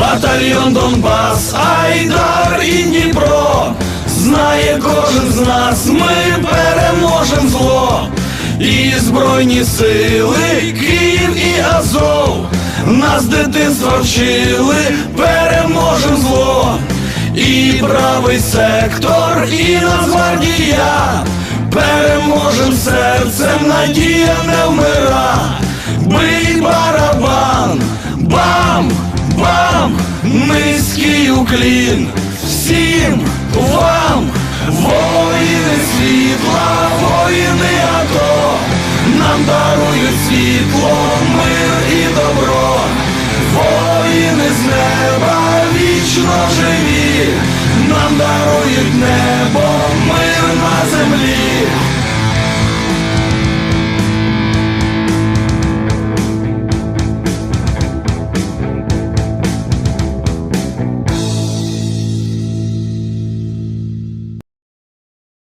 батальйон Донбас, Айдар і Дніпро, знає кожен з нас, ми переможем зло. І Збройні сили, Київ і Азов, нас з дитинства вчили, переможем зло. І правий сектор, і Нацгвардія, переможем серцем, надія не вмира. низький уклін всім вам, воїни світла, воїни АТО, нам дарують світло, мир і добро, воїни з неба вічно живі. нам дарують